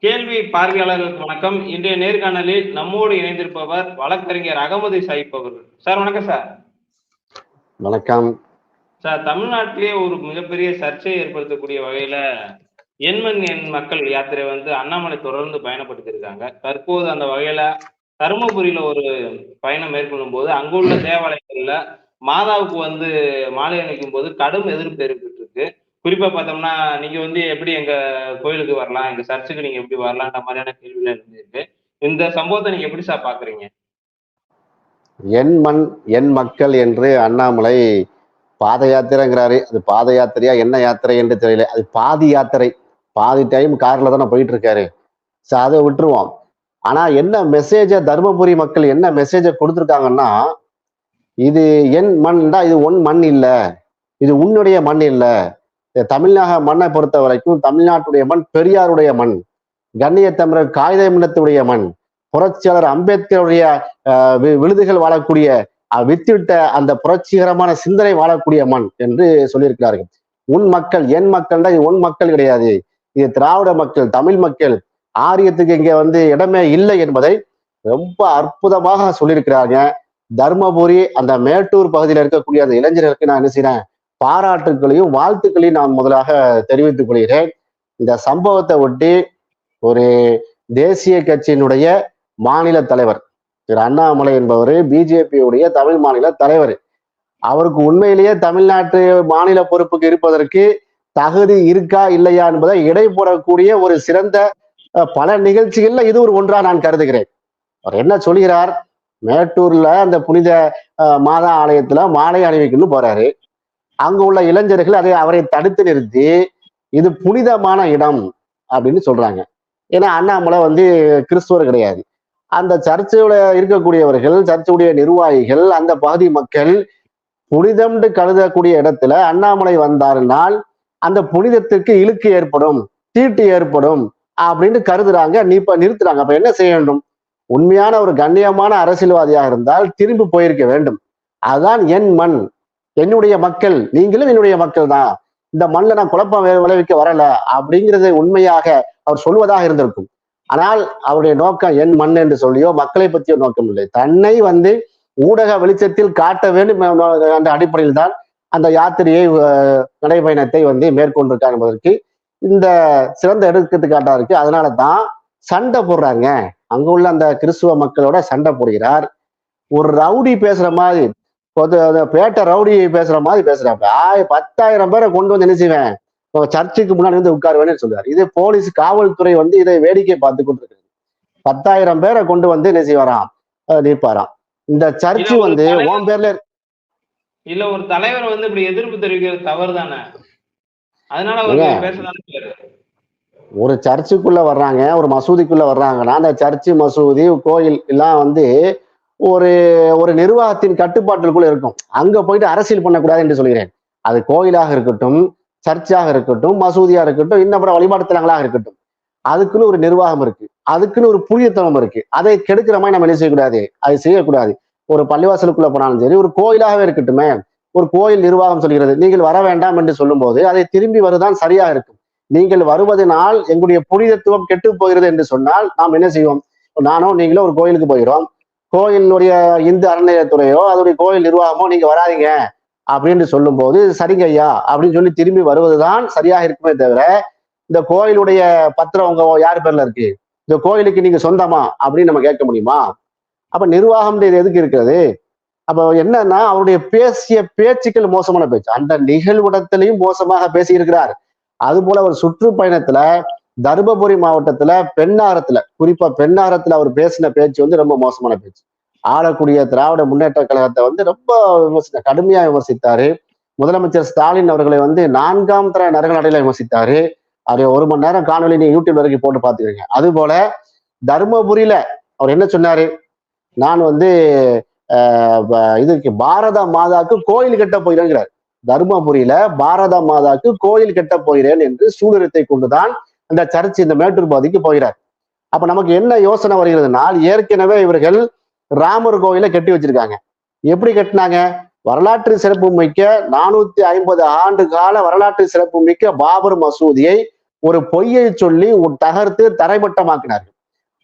கேள்வி பார்வையாளர்களுக்கு வணக்கம். இன்றைய நேர்காணலில் நம்மோடு இணைந்திருப்பவர் வழக்கறிஞர் அகமது சாயிப் அவர்கள். சார் வணக்கம் சார். வணக்கம். சார் தமிழ்நாட்டிலேயே ஒரு மிகப்பெரிய சர்ச்சையை ஏற்படுத்தக்கூடிய வகையில எண்மண் எண் மக்கள் யாத்திரை வந்து அண்ணாமலை தொடர்ந்து பயணப்பட்டு இருக்காங்க. தற்போது அந்த வகையில தருமபுரியில ஒரு பயணம் மேற்கொள்ளும் போது அங்குள்ள தேவாலயங்கள்ல மாதாவுக்கு வந்து மாலை அணிக்கும் போது கடும் எதிர்ப்பு ஏற்பட்டு குறிப்பா பார்த்தோம்னா நீங்க வந்து எப்படி எங்க கோயிலுக்கு வரலாம் எங்க சர்ச்சுக்கு நீங்க எப்படி வரலாம்ன்ற மாதிரியான கேள்விகள் இருந்திருக்கு இந்த சம்பவத்தை நீங்க எப்படி சார் பாக்குறீங்க? என் மண் என் மக்கள் என்று அண்ணாமலை பாத யாத்திரைங்கிறாரு. அது பாத யாத்திரையா என்ன யாத்திரை என்று தெரியல. அது பாதி யாத்திரை. பாதி டைம் கார்ல தானே போயிட்டு இருக்காரு சோ அதை விட்டுருவோம். ஆனா என்ன மெசேஜை தருமபுரி மக்கள் என்ன மெசேஜை கொடுத்துருக்காங்கன்னா இது என் மண் தான் இது உன் மண் இல்லை. இது உன்னுடைய மண் இல்லை. தமிழ்நாக மண்ணை பொறுத்த வரைக்கும் தமிழ்நாட்டுடைய மண் பெரியாருடைய மண் கண்ணிய தமிழர் காகித மின்னத்துடைய மண் புரட்சியாளர் அம்பேத்கருடைய விருதுகள் விழுதுகள் வாழக்கூடிய வித்திட்ட அந்த புரட்சிகரமான சிந்தனை வாழக்கூடிய மண் என்று சொல்லியிருக்கிறார்கள். உன் மக்கள் என் மக்கள் தான் இது உன் மக்கள் கிடையாது. இது திராவிட மக்கள் தமிழ் மக்கள். ஆரியத்துக்கு இங்க வந்து இடமே இல்லை என்பதை ரொம்ப அற்புதமாக சொல்லியிருக்கிறாங்க. தர்மபுரி அந்த மேட்டூர் பகுதியில் இருக்கக்கூடிய அந்த இளைஞர்களுக்கு நான் என்ன செய்யறேன் பாராட்டுக்களையும் வாழ்த்துக்களையும் நான் முதலாக தெரிவித்துக் கொள்கிறேன். இந்த சம்பவத்தை ஒட்டி ஒரு தேசிய கட்சியினுடைய மாநில தலைவர் திரு அண்ணாமலை என்பவர் பிஜேபியுடைய தமிழ் மாநில தலைவர். அவருக்கு உண்மையிலேயே தமிழ்நாட்டு மாநில பொறுப்புக்கு இருப்பதற்கு தகுதி இருக்கா இல்லையா என்பதை இடை போடக்கூடிய ஒரு சிறந்த பல நிகழ்ச்சிகள்ல இது ஒரு ஒன்றா நான் கருதுகிறேன். அவர் என்ன சொல்கிறார்? மேட்டூர்ல அந்த புனித மாதா ஆலயத்துல மாலை அணிவிக்கணும்னு போறாரு. அங்கு உள்ள இளைஞர்கள் அதை அவரை தடுத்து நிறுத்தி இது புனிதமான இடம் அப்படின்னு சொல்றாங்க. ஏன்னா அண்ணாமலை வந்து கிறிஸ்துவர் கிடையாது. அந்த சர்ச்சையோட இருக்கக்கூடியவர்கள் சர்ச்சையுடைய நிர்வாகிகள் அந்த பகுதி மக்கள் புனிதம்னு கருதக்கூடிய இடத்துல அண்ணாமலை வந்தாருனால் அந்த புனிதத்திற்கு இழுக்கு ஏற்படும் தீட்டு ஏற்படும் அப்படின்னு கருதுறாங்க நீ இப்ப நிறுத்துறாங்க. அப்ப என்ன செய்ய வேண்டும்? உண்மையான ஒரு கண்ணியமான அரசியல்வாதியாக இருந்தால் திரும்பி போயிருக்க வேண்டும். அதுதான் என் மண். என்னுடைய மக்கள் நீங்களும் என்னுடைய மக்கள் தான் இந்த மண்ணில் நான் குழப்பம் விளைவிக்க வரல அப்படிங்கிறது உண்மையாக அவர் சொல்வதாக இருந்திருக்கும். ஆனால் அவருடைய நோக்கம் என் மண் என்று சொல்லியோ மக்களை பற்றியோ நோக்கம் இல்லை. தன்னை வந்து ஊடக வெளிச்சத்தில் காட்ட வேண்டும் என்ற அந்த அடிப்படையில் தான் அந்த யாத்திரையை நடைபயணத்தை வந்து மேற்கொண்டிருக்கார் என்பதற்கு இந்த சிறந்த எடுத்துக்காட்டா இருக்கு அதனால தான் சண்டை போடுறாங்க அங்க உள்ள அந்த கிறிஸ்துவ மக்களோட சண்டை போடுகிறார். ஒரு ரவுடி பேசுற மாதிரி பேட்டை ரவுடி பேசுற மாதிரி ஆய் பத்தாயிரம் பேரை கொண்டு வந்து என்ன செய்வேன்? இப்போ சர்ச்சுக்கு முன்னாடி வந்து உட்காருவேன்னு சொல்றாரு இது போலீஸ் காவல்துறை வந்து இதை வேடிக்கை பார்த்து கொண்டிருக்கிறது. பத்தாயிரம் பேரை கொண்டு வந்து என்ன செய்வாராம்? நிற்பாராம். இந்த சர்ச்சு வந்து. உன் பேர்ல இல்ல ஒரு தலைவர் வந்து இப்படி எதிர்ப்பு தெரிவிக்கிறது தவறு தானே அதனால. ஒரு சர்ச்சுக்குள்ள வர்றாங்க ஒரு மசூதிக்குள்ள வர்றாங்கன்னா அந்த சர்ச்சு மசூதி கோயில் எல்லாம் வந்து ஒரு ஒரு நிர்வாகத்தின் கட்டுப்பாட்டுக்குள்ள இருக்கும். அங்க போயிட்டு அரசியல் பண்ணக்கூடாது என்று சொல்கிறேன். அது கோயிலாக இருக்கட்டும் சர்ச்சாக இருக்கட்டும் மசூதியா இருக்கட்டும் இன்னும் வழிபாடுத்தலங்களாக இருக்கட்டும். அதுக்குன்னு ஒரு நிர்வாகம் இருக்கு. அதுக்குன்னு ஒரு புனிதத்தனம் இருக்கு. அதை கெடுக்கிற மாதிரி நம்ம என்ன செய்யக்கூடாது? அது செய்யக்கூடாது. ஒரு பள்ளிவாசலுக்குள்ள போனாலும் சரி ஒரு கோயிலாகவே இருக்கட்டுமே ஒரு கோயில் நிர்வாகம் சொல்கிறது நீங்கள் வர வேண்டாம் என்று சொல்லும்போது அதை திரும்பி வருதான் சரியாக இருக்கும். நீங்கள் வருவதனால் எங்களுடைய புனிதத்துவம் கெட்டு போகிறது என்று சொன்னால் நாம் என்ன செய்வோம்? நானோ நீங்களோ ஒரு கோயிலுக்கு போகிறோம். கோயிலினுடைய இந்து அறநிலையத்துறையோ அதோடைய கோயில் நிர்வாகமோ நீங்க வராதீங்க அப்படின்னு சொல்லும்போது சரிங்க ஐயா அப்படின்னு சொல்லி திரும்பி வருவதுதான் சரியாக இருக்குமே தவிர இந்த கோயிலுடைய பத்திரம் உங்க யார் பேர்ல இருக்கு? இந்த கோயிலுக்கு நீங்க சொந்தமா? அப்படின்னு நம்ம கேட்க முடியுமா? அப்ப நிர்வாகம் எதுக்கு இருக்கிறது? அப்ப என்னன்னா அவருடைய பேசிய பேச்சுக்கள் மோசமான பேச்சு. அந்த நிகழ்விடத்திலையும் மோசமாக பேசியிருக்கிறார். அது போல ஒரு சுற்றுப்பயணத்துல தருமபுரி மாவட்டத்துல பெண்ணாரத்துல குறிப்பா பெண்ணாரத்துல அவர் பேசின பேச்சு வந்து ரொம்ப மோசமான பேச்சு. ஆளக்கூடிய திராவிட முன்னேற்ற கழகத்தை வந்து ரொம்ப விமர்சித்த கடுமையா விமர்சித்தாரு. முதலமைச்சர் ஸ்டாலின் அவர்களை வந்து நான்காம் தர நரகநடையில விமர்சித்தாரு. அதை ஒரு மணி நேரம் காணொலி நீங்க யூடியூப் வரைக்கும் போட்டு பாத்துக்கிறீங்க அது போல தருமபுரியில அவர் என்ன சொன்னாரு? நான் வந்து இதுக்கு பாரத மாதாக்கு கோயில் கட்ட போயிருங்கிறார் தருமபுரியில பாரத மாதாக்கு கோயில் கட்ட போகிறேன் என்று சூழலத்தை கொண்டுதான் இந்த சர்ச் இந்த மேட்டூர் பகுதிக்கு போகிறார். அப்ப நமக்கு என்ன யோசனை வருகிறதுனால் ஏற்கனவே இவர்கள் ராமர் கோயிலை கட்டி வச்சிருக்காங்க. எப்படி கட்டினாங்க? வரலாற்று சிறப்பு மிக்க நானூத்தி ஐம்பது ஆண்டு கால வரலாற்று சிறப்பு மிக்க பாபர் மசூதியை ஒரு பொய்யை சொல்லி தகர்த்து தரைமட்டமாக்கினார்கள்.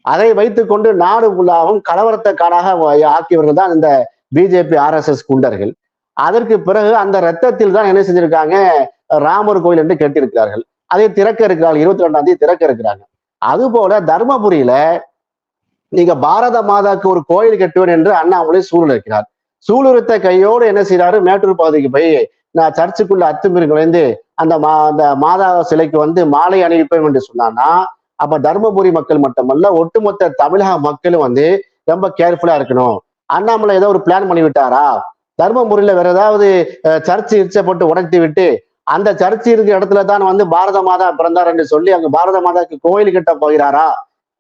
அதை வைத்துக்கொண்டு நாடு ஃபுல்லாகவும் கலவரத்தை காடாக ஆக்கியவர்கள் தான் இந்த பிஜேபி ஆர்எஸ்எஸ் குண்டர்கள். அதற்கு பிறகு அந்த ரத்தத்தில் தான் என்ன செஞ்சிருக்காங்க? ராமர் கோயில் என்று கேட்டிருக்கிறார்கள் அதை திறக்க இருக்கிறாங்க இருபத்தி ரெண்டாம் தேதி திறக்க இருக்கிறாங்க. அதுபோல தர்மபுரியில நீங்க பாரத மாதாக்கு ஒரு கோயில் கட்டுவேன் என்று அண்ணாமலை சூழல் இருக்கிறார் சூளுரைத்த கையோடு என்ன செய்யறாரு மேட்டூர் பகுதிக்கு போய் நான் சர்ச்சுக்குள்ள அத்துமீறி நுழைந்து அந்த மா அந்த மாதா சிலைக்கு வந்து மாலை அணிவிப்பேன் என்று சொன்னான்னா அப்ப தர்மபுரி மக்கள் மட்டுமல்ல ஒட்டுமொத்த தமிழக மக்களும் வந்து ரொம்ப கேர்ஃபுல்லா இருக்கணும். அண்ணாமலை ஏதோ ஒரு பிளான் பண்ணி விட்டாரா தர்மபுரியில வேற ஏதாவது சர்ச் இச்சை போட்டு உடைத்து விட்டு அந்த சர்ச் இருக்கிற இடத்துல தான் வந்து பாரத மாதா பிறந்தார் என்று சொல்லி அங்க பாரத மாதாக்கு கோயில் கட்ட போகிறாரா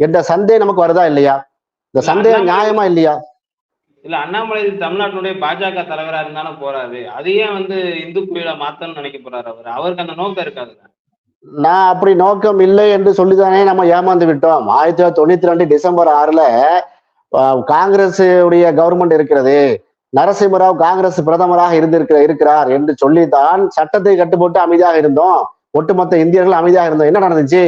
என்ற சந்தேகம் நமக்கு வருதா இல்லையா? இந்த சந்தேகம் நியாயமா இல்லையா? இல்ல அண்ணாமலை தமிழ்நாட்டினுடைய பாஜக தலைவரா இருந்தாலும் போறாரு அதையே வந்து இந்து கோயிலா மாத்தணும்னு நினைக்க போறாரு அவர். அவருக்கு அந்த நோக்கம் இருக்காது நான் அப்படி நோக்கம் இல்லை என்று சொல்லிதானே நம்ம ஏமாந்து விட்டோம். ஆயிரத்தி தொள்ளாயிரத்தி தொண்ணூத்தி ரெண்டு டிசம்பர் ஆறுல காங்கிரஸ் உடைய கவர்மெண்ட் இருக்கிறது. நரசிம்மராவ் காங்கிரஸ் பிரதமராக இருந்திருக்கிற இருக்கிறார் என்று சொல்லித்தான் சட்டத்தை கட்டுப்போட்டு அமைதியாக இருந்தோம். ஒட்டுமொத்த இந்தியர்கள் அமைதியாக இருந்தோம். என்ன நடந்துச்சு?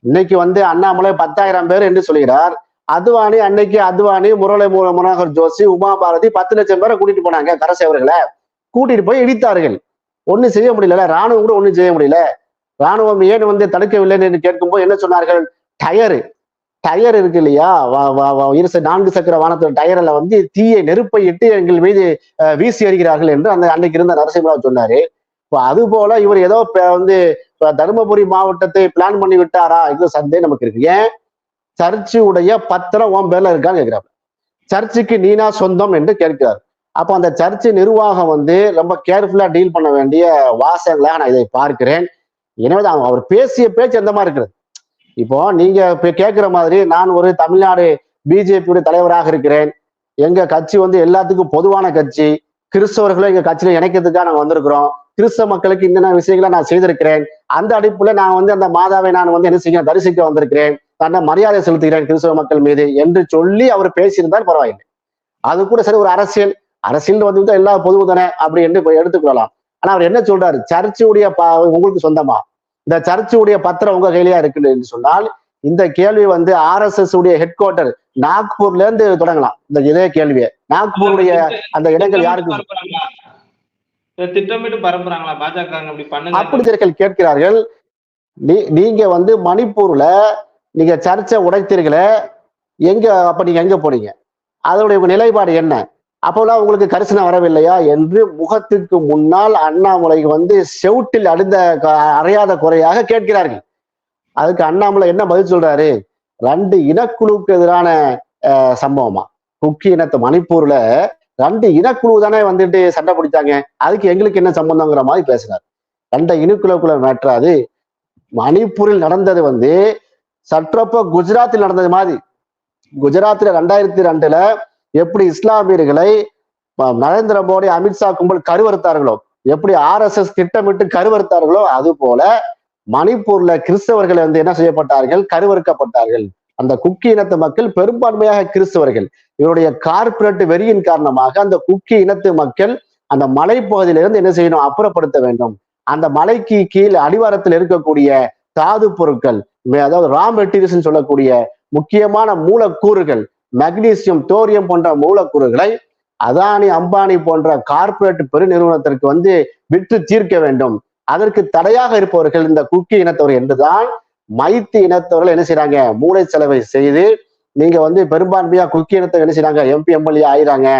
இன்னைக்கு வந்து அண்ணாமலை பத்தாயிரம் பேர் என்று சொல்கிறார். அதுவாணி அன்னைக்கு அத்வானி முரளி மனோகர் ஜோஷி உமா பாரதி பத்து லட்சம் பேரை கூட்டிட்டு போனாங்க. கரசேவர்களை கூட்டிட்டு போய் இடித்தார்கள். ஒன்னும் செய்ய முடியல. ராணுவம் கூட ஒன்றும் செய்ய முடியல. ராணுவம் ஏன் வந்து தடுக்கவில்லை என்று கேட்கும்போது என்ன சொன்னார்கள்? டயரு. டயர் இருக்கு இல்லையா? இரு நான்கு சக்கர வானத்தில் டயர்ல வந்து தீயை நெருப்பை இட்டு எங்கள் மீது வீசி எறிகிறார்கள் என்று அந்த அன்னைக்கு இருந்த நரசிம்மராவ் சொன்னாரு. இப்போ அது போல இவர் ஏதோ வந்து தருமபுரி மாவட்டத்தை பிளான் பண்ணி விட்டாரா? இது சந்தேகம் நமக்கு இருக்கு. ஏன்? சர்ச்சு உடைய பத்திரம் உன் பேர்ல இருக்கான்னு கேட்கிறார். சர்ச்சுக்கு நீனா சொந்தம் என்று கேட்கிறார். அப்போ அந்த சர்ச்சு நிர்வாகம் வந்து ரொம்ப கேர்ஃபுல்லா டீல் பண்ண வேண்டிய வாசகங்களாக நான் இதை பார்க்கிறேன். எனவே அவர் பேசிய பேச்சு எந்த மாதிரி இருக்கிறது இப்போ நீங்க இப்போ கேட்கிற மாதிரி நான் ஒரு தமிழ்நாடு பிஜேபியுடைய தலைவராக இருக்கிறேன். எங்க கட்சி வந்து எல்லாத்துக்கும் பொதுவான கட்சி. கிறிஸ்தவர்களும் எங்க கட்சியில இணைக்கிறதுக்காக நாங்க வந்திருக்கிறோம். கிறிஸ்தவ மக்களுக்கு என்னென்ன விஷயங்களை நான் செய்திருக்கிறேன். அந்த அடிப்புல நான் வந்து அந்த மாதாவை நான் வந்து என்ன செய்ய தரிசிக்க வந்திருக்கிறேன். தன்னை மரியாதை செலுத்துகிறேன் கிறிஸ்தவ மக்கள் மீது என்று சொல்லி அவர் பேசியிருந்தால் பரவாயில்லை. அது கூட சரி ஒரு அரசியல். அரசியல் வந்து எல்லா பொதுவுதானே அப்படி என்று எடுத்துக்கொள்ளலாம் ஆனா அவர் என்ன சொல்றாரு? சர்ச்சுடைய உங்களுக்கு சொந்தமா? இந்த சர்ச்சுடைய பத்திரம் உங்க கையிலயா இருக்கு என்று சொன்னால் இந்த கேள்வி வந்து ஆர் எஸ் எஸ் உடைய ஹெட் குவார்டர் நாக்பூர்ல இருந்து தொடங்கலாம். இந்த இதே கேள்வியை. நாக்பூருடைய அந்த இடங்கள் யாருக்கு? திட்டமிட்டு பரப்புறாங்களா? பாஜக அப்படி அப்படி கேட்கிறார்கள். நீங்க வந்து மணிப்பூர்ல நீங்க சர்ச்சை உடைத்தீர்களே எங்க அப்ப நீங்க எங்க போனீங்க? அதோடைய நிலைப்பாடு என்ன? அப்போல்லாம் உங்களுக்கு கரிசனம் வரவில்லையா என்று முகத்துக்கு முன்னால் அண்ணாமலை வந்து செவுட்டில் அடுந்த அறையாத குறையாக கேட்கிறார்கள். அதுக்கு அண்ணாமலை என்ன பதில் சொல்றாரு? ரெண்டு இனக்குழுவுக்கு எதிரான சம்பவமா? குக்கி இனத்து மணிப்பூர்ல ரெண்டு இனக்குழு தானே வந்துட்டு சண்டை பிடிச்சாங்க. அதுக்கு எங்களுக்கு என்ன சம்பந்தங்கிற மாதிரி பேசுறாரு. ரெண்டு இனக்குழுக்குள்ள மாற்றாது மணிப்பூரில் நடந்தது வந்து சற்றப்ப குஜராத்தில் நடந்தது மாதிரி. குஜராத்தில் ரெண்டாயிரத்தி ரெண்டுல எப்படி இஸ்லாமியர்களை நரேந்திர மோடி அமித்ஷா கும்பல் கருவறுத்தார்களோ எப்படி ஆர் எஸ் எஸ் திட்டமிட்டு கருவறுத்தார்களோ அது போல மணிப்பூர்ல கிறிஸ்தவர்கள் வந்து என்ன செய்யப்பட்டார்கள்? கருவறுக்கப்பட்டார்கள். அந்த குக்கி இனத்து மக்கள் பெரும்பான்மையாக கிறிஸ்தவர்கள். இவருடைய கார்பரேட் வெறியின் காரணமாக அந்த குக்கி இனத்து மக்கள் அந்த மலைப்பகுதியிலிருந்து என்ன செய்யணும்? அப்புறப்படுத்த வேண்டும். அந்த மலைக்கு கீழ் அடிவாரத்தில் இருக்கக்கூடிய தாது பொருட்கள் அதாவது ரா மெட்டீரியல்ஸ் சொல்லக்கூடிய முக்கியமான மூலக்கூறுகள் மெக்னீசியம் தோரியம் போன்ற மூலக்கூறுகளை அதானி அம்பானி போன்ற கார்பரேட் பெருநிறுவனத்திற்கு வந்து விற்று தீர்க்க வேண்டும். அதற்கு தடையாக இருப்பவர்கள் இந்த குக்கி இனத்தவர் என்றுதான் மைத்தி இனத்தவர்கள் என்ன செய்யறாங்க மூளை செலவை செய்து நீங்க வந்து பெரும்பான்மையா குக்கி இனத்தை என்ன செய்யறாங்க எம்பி எம்எல்ஏ ஆயிராங்க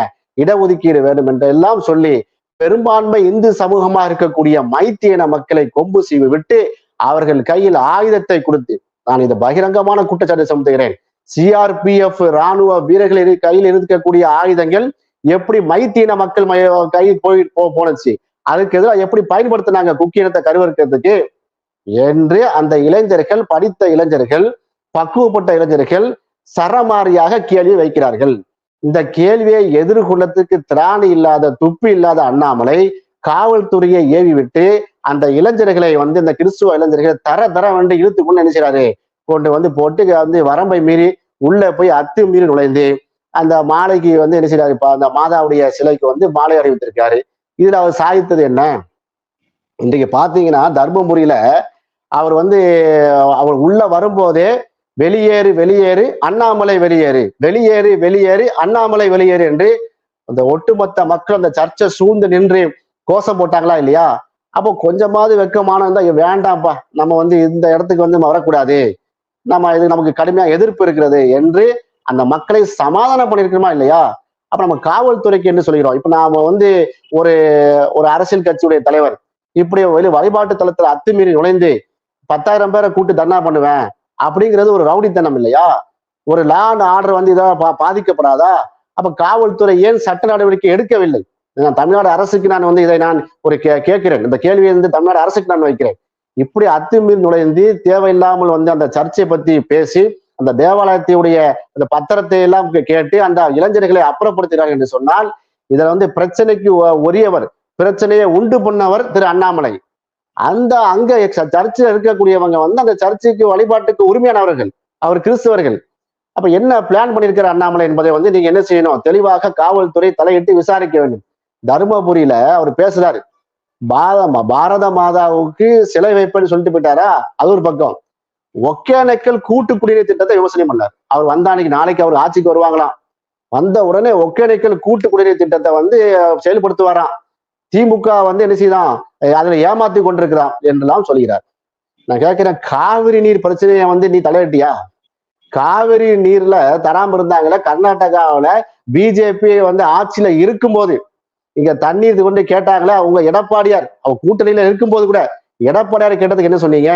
இடஒதுக்கீடு வேண்டும் என்று எல்லாம் சொல்லி பெரும்பான்மை இந்து சமூகமா இருக்கக்கூடிய மைத்தி இன மக்களை கொம்பு செய்து விட்டு அவர்கள் கையில் ஆயுதத்தை கொடுத்து நான் இந்த பகிரங்கமான குற்றச்சாட்டை சமத்துகிறேன். சிஆர்பிஎஃப் ராணுவ வீரர்கள் கையில் இருக்கக்கூடிய ஆயுதங்கள் எப்படி மைத்தீன மக்கள் கையில் போய் போனச்சு? அதுக்கு எதிராக எப்படி பயன்படுத்தினாங்க குக்கியினத்தை கருவறுக்கிறதுக்கு? என்று அந்த இளைஞர்கள் படித்த இளைஞர்கள் பக்குவப்பட்ட இளைஞர்கள் சரமாரியாக கேள்வி வைக்கிறார்கள். இந்த கேள்வியை எதிர்கொள்ளத்துக்கு திராணி இல்லாத துப்பி இல்லாத அண்ணாமலை காவல்துறையை ஏவி விட்டு அந்த இளைஞர்களை வந்து இந்த கிறிஸ்துவ இளைஞர்களை தர தர வந்து இழுத்து கொண்டு நினைச்சாரு கொண்டு வந்து போட்டு வந்து வரம்பை மீறி உள்ள போய் அத்து மீறி நுழைந்து அந்த மாலைக்கு வந்து என்ன செய்யறாரு இப்போ அந்த மாதாவுடைய சிலைக்கு வந்து மாலை அறிவித்திருக்காரு இதுல அவர் சாதித்தது என்ன? இன்றைக்கு பாத்தீங்கன்னா தர்மபுரியில அவர் வந்து அவர் உள்ள வரும்போதே வெளியேறு வெளியேறு அண்ணாமலை வெளியேறு வெளியேறு வெளியேறு அண்ணாமலை வெளியேறு என்று அந்த ஒட்டுமொத்த மக்கள் அந்த சர்ச்சை சூழ்ந்து நின்று கோஷம் போட்டாங்களா இல்லையா? அப்போ கொஞ்சமாவது வெக்கமான இருந்தா வேண்டாம்ப்பா நம்ம வந்து இந்த இடத்துக்கு வந்து வரக்கூடாது. நம்ம இது நமக்கு கடுமையா எதிர்ப்பு இருக்கிறது என்று அந்த மக்களை சமாதானம் பண்ணிருக்கணுமா இல்லையா? அப்ப நம்ம காவல்துறைக்கு என்ன சொல்கிறோம் இப்ப நாம வந்து ஒரு ஒரு அரசியல் கட்சியுடைய தலைவர் இப்படி வெளி வழிபாட்டு தளத்துல அத்துமீறி நுழைந்து பத்தாயிரம் பேரை கூட்டு தர்ணா பண்ணுவேன் அப்படிங்கிறது ஒரு ரவுடித்தனம் இல்லையா? ஒரு லா அண்ட் ஆர்டர் வந்து இதை பா- பாதிக்கப்படாதா? அப்ப காவல்துறை ஏன் சட்ட நடவடிக்கை எடுக்கவில்லை? நான் தமிழ்நாடு அரசுக்கு நான் வந்து இதை நான் ஒரு கே- கேட்கிறேன். இந்த கேள்வியை வந்து தமிழ்நாடு அரசுக்கு நான் வைக்கிறேன். இப்படி அத்துமீறி நுழைந்து தேவையில்லாமல் வந்து அந்த சர்ச்சை பத்தி பேசி அந்த தேவாலயத்தையுடைய அந்த பத்திரத்தை எல்லாம் கேட்டு அந்த இளைஞர்களை அப்புறப்படுத்துகிறார்கள் என்று சொன்னால் இதுல வந்து பிரச்சனைக்கு ஒ- உரியவர் பிரச்சனையை உண்டு பண்ணவர் திரு அண்ணாமலை. அந்த அங்க சர்ச்சில் இருக்கக்கூடியவங்க வந்து அந்த சர்ச்சுக்கு வழிபாட்டுக்கு உரிமையானவர்கள் அவர் கிறிஸ்தவர்கள். அப்ப என்ன பிளான் பண்ணியிருக்கிற அண்ணாமலை என்பதை வந்து நீங்க என்ன செய்யணும்? தெளிவாக காவல்துறை தலையிட்டு விசாரிக்க வேண்டும். தருமபுரியில அவர் பேசுறாரு. பாரத பாரத மாதாவுக்கு சிலை வைப்பேன்னு சொல்லிட்டு போயிட்டாரா? அது ஒரு பக்கம். ஒகேனக்கல் கூட்டு குடிநீர் திட்டத்தை விமர்சனம் பண்ணார். அவர் வந்த அன்னைக்கு நாளைக்கு அவர் ஆட்சிக்கு வருவாங்களாம். வந்த உடனே ஒகேனக்கல் கூட்டு குடிநீர் திட்டத்தை வந்து செயல்படுத்துவாராம். திமுக வந்து என்ன செய்தான்? அதில் அதுல ஏமாத்தி கொண்டிருக்கிறான் என்றெல்லாம் சொல்கிறார். நான் கேட்கிறேன் காவிரி நீர் பிரச்சனையை வந்து நீ தலையிட்டியா? காவிரி நீர்ல தராம இருந்தாங்களே கர்நாடகாவுல பிஜேபி வந்து ஆட்சியில இருக்கும்போது இங்க தண்ணீர் கொண்டு கேட்டாங்களே அவங்க எடப்பாடியார் அவங்க கூட்டணியில இருக்கும்போது கூட எடப்பாடியார் கேட்டதுக்கு என்ன சொன்னீங்க?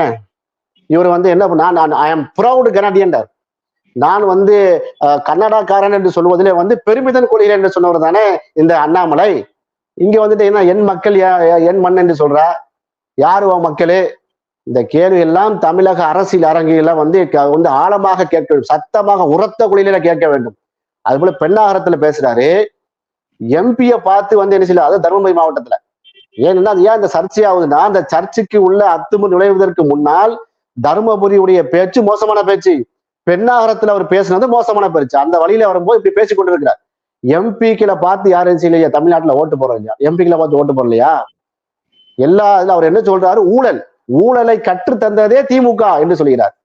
இவர் வந்து என்ன பண்ணா நான் ஐ எம் ப்ரௌடு கனடியன்டர் நான் வந்து கன்னடாக்காரன் என்று சொல்வதிலே வந்து பெருமிதன் கொள்கிறேன் என்று சொன்னவர் தானே இந்த அண்ணாமலை. இங்க வந்துட்டு என்ன என் மக்கள் யா- என் மண் என்று சொல்றா? யாரு மக்களே? இந்த கேள்வி எல்லாம் தமிழக அரசியல் அரங்கில வந்து க- வந்து ஆழமாக கேட்க வேண்டும் சத்தமாக உரத்த குழியில கேட்க வேண்டும். அது போல பெண்ணாகரத்துல பேசுறாரு. எம்பிய பார்த்து வந்து என்ன செய்யல? அது தருமபுரி மாவட்டத்துல. ஏன்னா அது ஏன் இந்த சர்ச்சையாகுதுன்னா அந்த சர்ச்சுக்கு உள்ள அத்துமு நுழைவதற்கு முன்னால் தருமபுரியுடைய பேச்சு மோசமான பேச்சு. பெண்ணாகரத்துல அவர் பேசுனது மோசமான பேச்சு. அந்த வழியில வரும்போது இப்படி பேசி கொண்டிருக்கிறார். எம்பிக்களை பார்த்து யாரும் இல்லையா தமிழ்நாட்டுல ஓட்டு போறோம் இல்லையா? எம்பிக்களை பார்த்து ஓட்டு போடலையா? எல்லா இதுல அவர் என்ன சொல்றாரு? ஊழல். ஊழலை கற்று தந்ததே திமுக என்று சொல்கிறார்.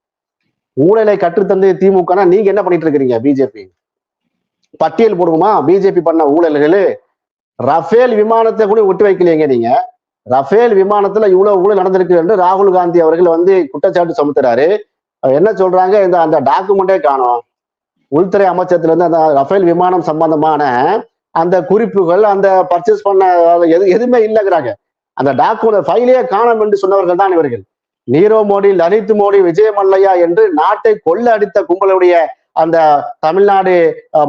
ஊழலை கற்று தந்தது திமுகனா நீங்க என்ன பண்ணிட்டு இருக்கிறீங்க? பிஜேபி பட்டியல் போடுவோமா? பிஜேபி பண்ண ஊழல்கள். ரஃபேல் விமானத்தை கூட விட்டு வைக்கலையங்க நீங்க. ரஃபேல் விமானத்துல இவ்வளவு ஊழல் நடந்திருக்கு என்று ராகுல் காந்தி அவர்கள் வந்து குற்றச்சாட்டு சுமத்துறாரு. என்ன சொல்றாங்க? இந்த அந்த டாக்குமெண்டே காணும். உள்துறை அமைச்சத்துல இருந்து அந்த ரஃபேல் விமானம் சம்பந்தமான அந்த குறிப்புகள் அந்த பர்ச்சேஸ் பண்ண எது எதுவுமே இல்லைங்கிறாங்க. அந்த டாக்குமெண்ட் ஃபைலே காணோம் என்று சொன்னவர்கள் தான் இவர்கள். நீரவ் மோடி லலித் மோடி விஜய் மல்லையா என்று நாட்டை கொள்ள அடித்த கும்பலுடைய அந்த தமிழ்நாடு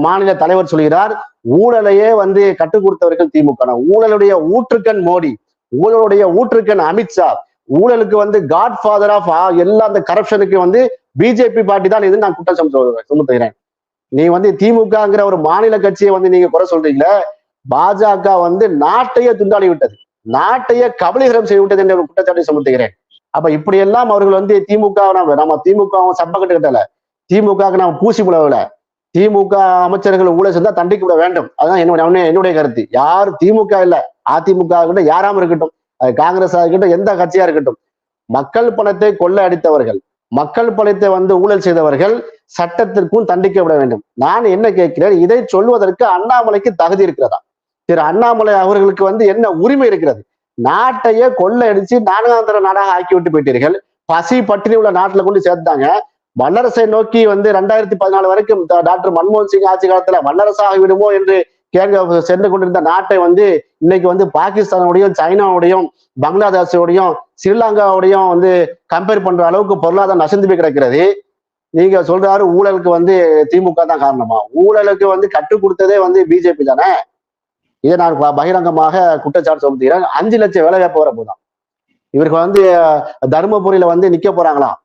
மாநில தலைவர் சொல்கிறார் ஊழலையே வந்து கற்றுக் கொடுத்தவர்கள் திமுக ஊழலுடைய ஊற்றுக்கண் மோடி ஊழலுடைய ஊற்றுக்கண் அமித்ஷா ஊழலுக்கு வந்து காட் ஃபாதர் ஆஃப் எல்லா அந்த கரப்ஷனுக்கு வந்து பிஜேபி பார்ட்டி தான் இது நான் குற்றம் சுமத்து- சுமத்துகிறேன் நீ வந்து திமுகங்கிற ஒரு மாநில கட்சியை வந்து நீங்க குறை சொல்றீங்களே பாஜக வந்து நாட்டையே துண்டாடி விட்டது நாட்டையே கபலீகரம் செய்து விட்டது என்ற ஒரு குற்றச்சாட்டை சுமத்துகிறேன் அப்ப இப்படி எல்லாம் அவர்கள் வந்து திமுக நம்ம திமுகவும் திமுக சப்பக்கட்டு திமுகவுக்கு நாம் பூசி புலவல திமுக அமைச்சர்கள் ஊழல் செஞ்சா விட வேண்டும். அதுதான் என்னுடைய என்னுடைய கருத்து. யார் திமுக இல்ல அதிமுக இருக்கட்டும் யாராம இருக்கட்டும் அது காங்கிரஸ் இருக்கட்டும் எந்த கட்சியா இருக்கட்டும். மக்கள் பணத்தை கொள்ள அடித்தவர்கள் மக்கள் பணத்தை வந்து ஊழல் செய்தவர்கள் சட்டத்திற்கும் தண்டிக்க விட வேண்டும். நான் என்ன கேட்கிறேன் இதை சொல்வதற்கு அண்ணாமலைக்கு தகுதி இருக்கிறதா? திரு அண்ணாமலை அவர்களுக்கு வந்து என்ன உரிமை இருக்கிறது? நாட்டையே கொள்ளையடிச்சு நான்காந்திர நாடாக ஆக்கி விட்டு போயிட்டீர்கள். பசி பட்டினி உள்ள நாட்டுல கொண்டு சேர்த்தாங்க வல்லரசை நோக்கி வந்து ரெண்டாயிரத்தி பதினாலு வரைக்கும் டாக்டர் மன்மோகன் சிங் ஆட்சி காலத்துல வல்லரசாக விடுமோ என்று கேட்க சென்று கொண்டிருந்த நாட்டை வந்து இன்னைக்கு வந்து பாகிஸ்தானோடையும் சைனாவுடையும் பங்களாதேஷோடையும் ஸ்ரீலங்காவோடையும் வந்து கம்பேர் பண்ற அளவுக்கு பொருளாதாரம் நசந்து போய் கிடக்கிறது. நீங்க சொல்றாரு ஊழலுக்கு வந்து திமுக தான் காரணமா? ஊழலுக்கு வந்து கற்றுக் கொடுத்ததே வந்து பிஜேபி தானே? இதை நான் ப- பகிரங்கமாக குற்றச்சாட்டு சுமத்துகிறேன் அஞ்சு லட்சம் வேலை வாய்ப்பு வர போதும் இவர்கள் வந்து தருமபுரியில வந்து நிக்க போறாங்களாம்.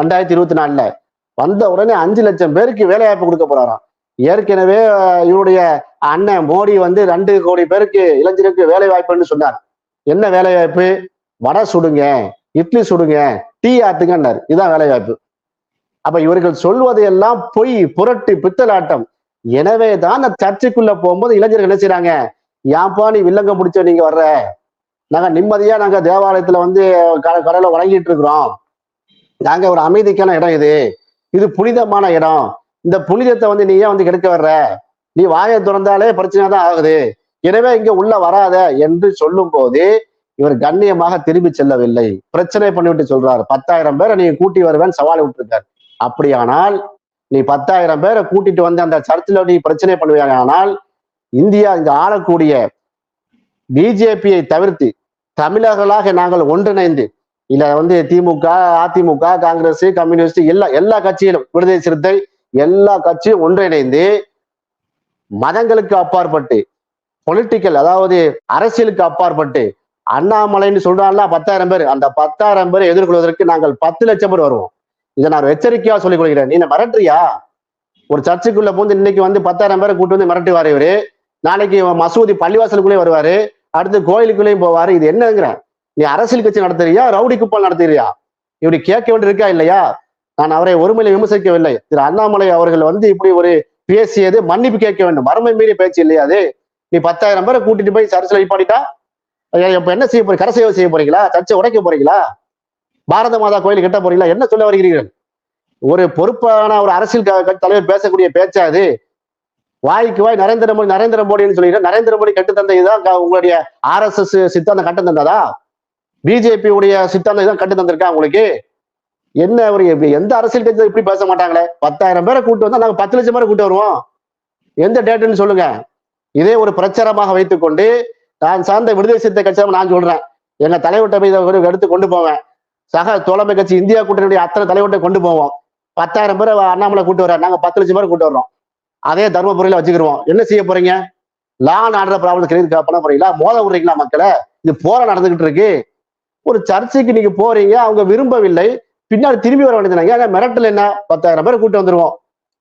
ரெண்டாயிரத்தி இருபத்தி நாலுல வந்த உடனே அஞ்சு லட்சம் பேருக்கு வேலை வாய்ப்பு கொடுக்க போறாராம். ஏற்கனவே இவருடைய அண்ணன் மோடி வந்து ரெண்டு கோடி பேருக்கு இளைஞருக்கு வேலை வாய்ப்புன்னு சொன்னார். என்ன வேலை வாய்ப்பு வடை சுடுங்க இட்லி சுடுங்க டீ ஆத்துங்கன்னார் இதுதான் வேலை வாய்ப்பு அப்ப இவர்கள் சொல்வது எல்லாம் பொய் புரட்டு பித்தலாட்டம். எனவே தான் அந்த சர்ச்சைக்குள்ள போகும்போது இளைஞர்கள் என்ன ஏன்பா நீ வில்லங்கம் பிடிச்ச நீங்க வர்ற? நாங்க நிம்மதியா நாங்க தேவாலயத்துல வந்து க- கடையில வழங்கிட்டு இருக்கிறோம். நாங்க ஒரு அமைதிக்கான இடம் இது. இது புனிதமான இடம். இந்த புனிதத்தை வந்து நீ ஏன் வந்து கெடுக்க வர்ற? நீ வாயை திறந்தாலே பிரச்சனை தான் ஆகுது. எனவே இங்க உள்ள வராத என்று சொல்லும் போது இவர் கண்ணியமாக திரும்பி செல்லவில்லை. பிரச்சனை பண்ணிவிட்டு சொல்றாரு. பத்தாயிரம் பேரை நீ கூட்டி வருவேன் சவால் விட்டுருக்காரு. அப்படியானால் நீ பத்தாயிரம் பேரை கூட்டிட்டு வந்து அந்த சர்ச்சில் நீ பிரச்சனை பண்ணுவாயானால் இந்தியா இங்க ஆளக்கூடிய பிஜேபியை தவிர்த்து தமிழர்களாக நாங்கள் ஒன்றிணைந்து இல்ல வந்து திமுக அதிமுக காங்கிரஸ் கம்யூனிஸ்ட் எல்லா எல்லா கட்சியிலும் விடுதலை சிறுத்தை எல்லா கட்சியும் ஒன்றிணைந்து மதங்களுக்கு அப்பாற்பட்டு பொலிட்டிக்கல் அதாவது அரசியலுக்கு அப்பாற்பட்டு அண்ணாமலைன்னு சொல்றாங்களா பத்தாயிரம் பேர். அந்த பத்தாயிரம் பேர் எதிர்கொள்வதற்கு நாங்கள் பத்து லட்சம் பேர் வருவோம். இதை நான் எச்சரிக்கையா சொல்லிக் கொள்கிறேன். நீ மிரட்டுறியா? ஒரு சர்ச்சுக்குள்ள போந்து இன்னைக்கு வந்து பத்தாயிரம் பேரை கூட்டு வந்து மிரட்டுவார் இவரு. நாளைக்கு மசூதி பள்ளிவாசலுக்குள்ளேயே வருவாரு. அடுத்து கோயிலுக்குள்ளேயும் போவாரு. இது என்னங்கிற நீ அரசியல் கட்சி நடத்துறியா? ரவுடி குப்பால் நடத்துறியா? இப்படி கேட்க வேண்டியிருக்கா இல்லையா? நான் அவரை ஒருமையில விமர்சிக்கவில்லை. திரு அண்ணாமலை அவர்கள் வந்து இப்படி ஒரு பேசியது மன்னிப்பு கேட்க வேண்டும். மரமை மீறி பேச்சு இல்லையா அது? நீ பத்தாயிரம் பேரை கூட்டிட்டு போய் சர்ச்சில் நிப்பாட்டிட்டா இப்ப என்ன செய்ய போறீங்க? கரசேவை செய்ய போறீங்களா? சர்ச்சை உடைக்க போறீங்களா? பாரத மாதா கோயில் கட்ட போறீங்களா? என்ன சொல்ல வருகிறீர்கள்? ஒரு பொறுப்பான ஒரு அரசியல் தலைவர் பேசக்கூடிய பேச்சா அது? வாய்க்கு வாய் நரேந்திர மோடி நரேந்திர மோடின்னு சொல்லிட்டு நரேந்திர மோடி கட்டு தந்த இதுதான் ஆர் எஸ் எஸ் சித்தாந்தம் கட்டு தந்ததா பிஜேபி உடைய சித்தாந்தம் இதான் கட்டு தந்திருக்கா உங்களுக்கு? என்ன ஒரு எப்படி- எந்த அரசியல் கட்சி இப்படி பேச மாட்டாங்களே? பத்தாயிரம் பேரை கூட்டு வந்தா நாங்க பத்து லட்சம் பேரை கூட்டு வருவோம். எந்த டேட்டுன்னு சொல்லுங்க. இதே ஒரு பிரச்சாரமாக வைத்துக்கொண்டு நான் சார்ந்த விடுதலை சித்த கட்சியாக நான் சொல்றேன். எங்க தலைவட்ட போய் இதை எடுத்து கொண்டு போவேன். சக தோழமை கட்சி இந்தியா கூட்டணியுடைய அத்தனை தலைவட்டை கொண்டு போவோம். பத்தாயிரம் பேரை அண்ணாமலை கூட்டு வர நாங்க பத்து லட்சம் பேர் கூட்டு வர்றோம். அதே தர்மபுரியில வச்சுக்கிருவோம். என்ன செய்ய போறீங்க? லான் ஆடுற ப்ராப்ளம் கிரியேட் பண்ண போறீங்களா? மோத விடுறீங்களா மக்களை? இது போற நடந்துகிட்டு இருக்கு. ஒரு சர்ச்சைக்கு நீங்க போறீங்க அவங்க விரும்பவில்லை பின்னாடி திரும்பி வர வேண்டியது ஏன்னா மிரட்டல் என்ன? பத்தாயிரம் பேர் கூட்டி வந்துருவோம்.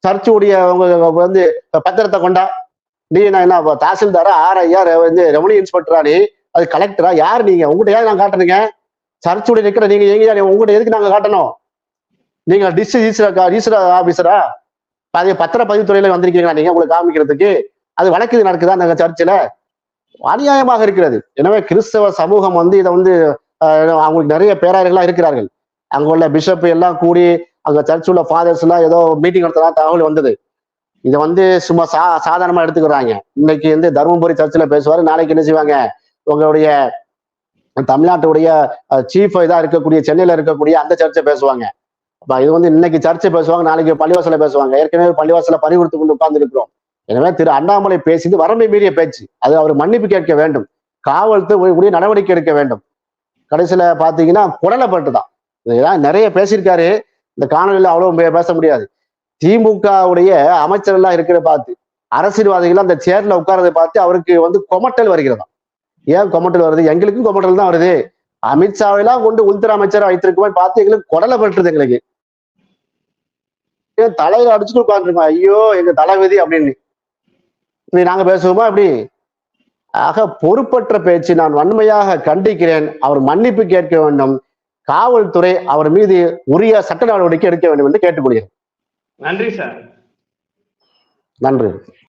சர்ச்சுடைய அவங்க வந்து பத்திரத்தை கொண்டா நீ நான் என்ன தாசில்தாரா ஆர்ஐயா வந்து ரெவன்யூ இன்ஸ்பெக்டரா நீ? அது கலெக்டரா? யார் நீங்க? உங்ககிட்ட ஏன் நான் காட்டுறீங்க சர்ச்சுடைய நிக்கிற நீங்க எங்க உங்ககிட்ட எதுக்கு நாங்க காட்டணும்? நீங்க டிஸ் ஈஸ்வர ஆபீசரா அதே பத்திரப்பதிவுத்துறையில வந்திருக்கீங்களா நீங்க உங்களுக்கு காமிக்கிறதுக்கு? அது வழக்கு நடக்குதா அந்த சர்ச்சில்? அநியாயமாக இருக்கிறது. எனவே கிறிஸ்தவ சமூகம் வந்து இதை வந்து அவங்களுக்கு நிறைய பேராயர்கள்லாம் இருக்கிறார்கள். அங்க உள்ள பிஷப் எல்லாம் கூடி அங்க சர்ச் உள்ள ஃபாதர்ஸ் எல்லாம் ஏதோ மீட்டிங் நடத்தலாம் தகவல் வந்தது. இதை வந்து சும்மா சா சாதாரணமா எடுத்துக்கிறாங்க. இன்னைக்கு வந்து தருமபுரி சர்ச்சில் பேசுவாரு நாளைக்கு என்ன செய்வாங்க? உங்களுடைய தமிழ்நாட்டுடைய சீஃப் இதாக இருக்கக்கூடிய சென்னையில இருக்கக்கூடிய அந்த சர்ச்சை பேசுவாங்க. இது வந்து இன்னைக்கு சர்ச்சை பேசுவாங்க நாளைக்கு பள்ளிவாசல பேசுவாங்க. ஏற்கனவே பள்ளிவாசல பறி கொடுத்து கொண்டு உட்கார்ந்து இருக்கிறோம் எனவே திரு அண்ணாமலை பேசியது வரம்பை மீறிய பேச்சு. அது அவர் மன்னிப்பு கேட்க வேண்டும். காவல்துறை உரிய நடவடிக்கை எடுக்க வேண்டும். கடைசியில பாத்தீங்கன்னா குடலைப்பட்டு தான் இதெல்லாம் நிறைய பேசியிருக்காரு. இந்த காணொலியில் அவ்வளவு பேச முடியாது. திமுகவுடைய அமைச்சரெல்லாம் இருக்கிறத இருக்கிற பார்த்து அரசியல்வாதிகள் அந்த சேர்ல உட்காரதை பார்த்து அவருக்கு வந்து கொமட்டல் வருகிறதா ஏன் கொமட்டல் வருது? எங்களுக்கும் கொமட்டல் தான் வருது. அமித்ஷாவெல்லாம் கொண்டு உள்துறை அமைச்சர் வைத்திருக்குமே பார்த்து எங்களுக்கு குடலை பட்டுருது எங்களுக்கு. ஏன் தலையில அடிச்சுட்டு உட்காந்துருக்கோம் ஐயோ எங்க தலைவிதி அப்படின்னு. இப்படி நாங்க பேசுவோமா? அப்படி ஆக பொறுப்பற்ற பேச்சு நான் வன்மையாக கண்டிக்கிறேன். அவர் மன்னிப்பு கேட்க வேண்டும். காவல்துறை அவர் மீது உரிய சட்ட நடவடிக்கை எடுக்க வேண்டும் என்று கேட்டுக்கொள்கிறேன். நன்றி சார். நன்றி.